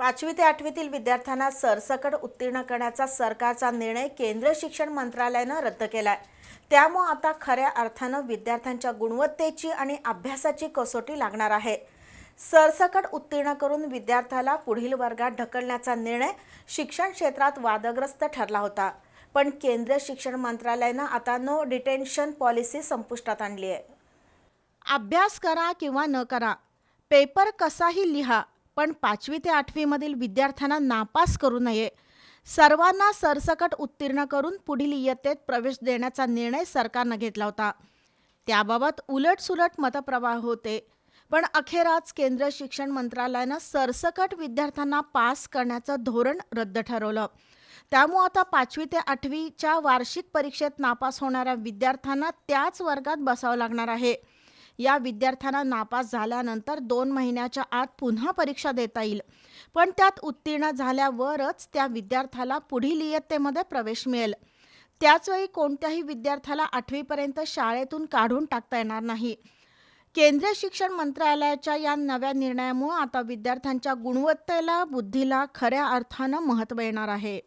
पाचवी ते आठवीतील विद्यार्थ्यांना सरसकट उत्तीर्ण करण्याचा सरकारचा निर्णय केंद्रीय शिक्षण मंत्रालयानं रद्द केला आहे त्यामुळं आता खऱ्या अर्थानं विद्यार्थ्यांच्या गुणवत्तेची आणि अभ्यासाची कसोटी लागणार आहे. सरसकट उत्तीर्ण करून विद्यार्थ्याला पुढील वर्गात ढकलण्याचा निर्णय शिक्षण क्षेत्रात वादग्रस्त ठरला होता. पण केंद्रीय शिक्षण मंत्रालयानं आता नो डिटेन्शन पॉलिसी संपुष्टात आणली आहे. अभ्यास करा किंवा न करा. पेपर कसाही लिहा. पण पाचवी ते आठवीमधील विद्यार्थ्यांना नापास करू नये. सर्वांना सरसकट उत्तीर्ण करून पुढील इयत्तेत प्रवेश देण्याचा निर्णय सरकारनं घेतला होता. त्याबाबत उलटसुलट मतप्रवाह होते. पण अखेरच केंद्र केंद्रीय शिक्षण मंत्रालयानं सरसकट विद्यार्थ्यांना पास करण्याचं धोरण रद्द ठरवलं. त्यामुळे आता पाचवी ते आठवीच्या वार्षिक परीक्षेत नापास होणाऱ्या विद्यार्थ्यांना त्याच वर्गात बसावं लागणार आहे. या विद्यार्थ्यांना नापास झाल्यानंतर दोन महिन्याच्या आत पुन्हा परीक्षा देता येईल. पण त्यात उत्तीर्ण झाल्यावरच त्या विद्यार्थ्याला पुढील इयत्तेमध्ये प्रवेश मिळेल. त्याचवेळी कोणत्याही विद्यार्थ्याला आठवीपर्यंत शाळेतून काढून टाकता येणार नाही. केंद्रीय शिक्षण मंत्रालयाच्या या नव्या निर्णयामुळे आता विद्यार्थ्यांच्या गुणवत्तेला बुद्धीला खऱ्या अर्थानं महत्त्व येणार आहे.